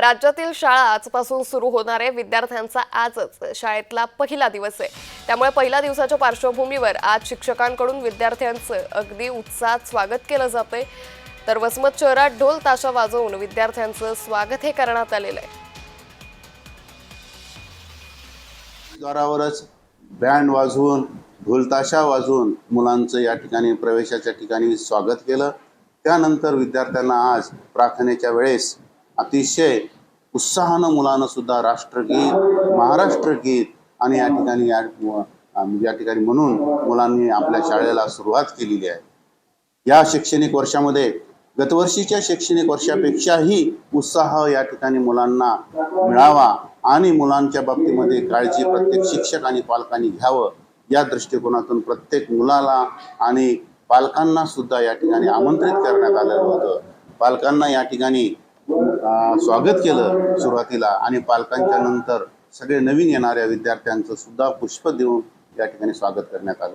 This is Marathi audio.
राज्यातील शाळा आजपासून सुरू होणार आहे. विद्यार्थ्यांचा आजच शाळेतला पहिला दिवस आहे. त्यामुळे पहिल्या दिवसाच्या पार्श्वभूमीवर आज शिक्षकांकडून विद्यार्थ्यांचं अगदी उत्साहात स्वागत केलं जातंय. तर वसमत शहरात ढोल ताशा वाजवून विद्यार्थ्यांचं स्वागत हे करण्यात आलेलं आहे. द्वारावरच बँड वाजवून ढोलताशा वाजवून मुलांचं या ठिकाणी प्रवेशाच्या ठिकाणी स्वागत केलं. त्यानंतर विद्यार्थ्यांना आज प्रार्थनेच्या वेळेस अतिशय उत्साहानं मुलांना सुद्धा राष्ट्रगीत महाराष्ट्रगीत आणि या ठिकाणी या या ठिकाणी म्हणून मुलांनी आपल्या शाळेला सुरुवात केलेली आहे. या शैक्षणिक वर्षामध्ये गतवर्षीच्या शैक्षणिक वर्षापेक्षाही उत्साह या ठिकाणी मुलांना मिळावा आणि मुलांच्या बाबतीमध्ये काळजी प्रत्येक शिक्षक आणि पालकांनी घ्यावं या दृष्टिकोनातून प्रत्येक मुलाला आणि पालकांना सुद्धा या ठिकाणी आमंत्रित करण्यात आलेलं होतं. पालकांना या ठिकाणी स्वागत केलं सुरुवातीला आणि पालकांच्या नंतर सगळे नवीन येणाऱ्या विद्यार्थ्यांचं सुद्धा पुष्प देऊन या ठिकाणी स्वागत करण्यात आलं.